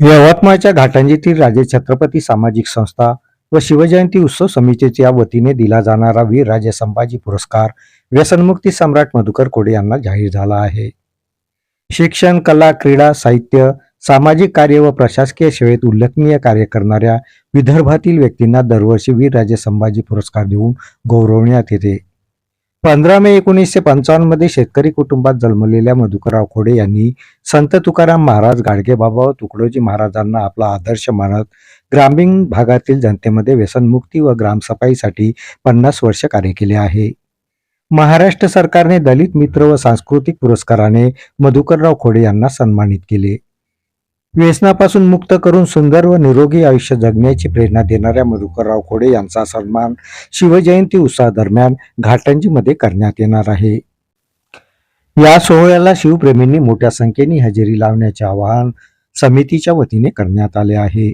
यवतमाळच्या घाटंजीतील राजे छत्रपती सामाजिक संस्था व शिवजयंती उत्सव समितीच्या वतीने दिला जाणारा वीर राजे संभाजी पुरस्कार व्यसनमुक्ती सम्राट मधुकर कोडे यांना जाहीर झाला आहे. शिक्षण कला क्रीडा साहित्य सामाजिक कार्य व प्रशासकीय सेवेत उल्लेखनीय कार्य करणाऱ्या विदर्भातील व्यक्तींना दरवर्षी वीर राजे संभाजी पुरस्कार देऊन गौरवण्यात येते. पंधरा मे एकोणीसशे पंचावन्नमध्ये शेतकरी कुटुंबात जन्मलेल्या मधुकरराव खोडे यांनी संत तुकाराम महाराज गाडगेबाबा व तुकडोजी महाराजांना आपला आदर्श मानत ग्रामीण भागातील जनतेमध्ये व्यसनमुक्ती व ग्रामसफाईसाठी पन्नास वर्ष कार्य केले आहे. महाराष्ट्र सरकारने दलित मित्र व सांस्कृतिक पुरस्काराने मधुकरराव खोडे यांना सन्मानित केले. व्यसनापासून मुक्त करून सुंदर व निरोगी आयुष्य जगण्याची प्रेरणा देणाऱ्या मधुकरराव खोडे यांचा सन्मान शिवजयंती उत्सवादरम्यान घाटंजीमध्ये करण्यात येणार आहे. या सोहळ्याला शिवप्रेमींनी मोठ्या संख्येने हजेरी लावण्याचे आवाहन समितीच्या वतीने करण्यात आले आहे.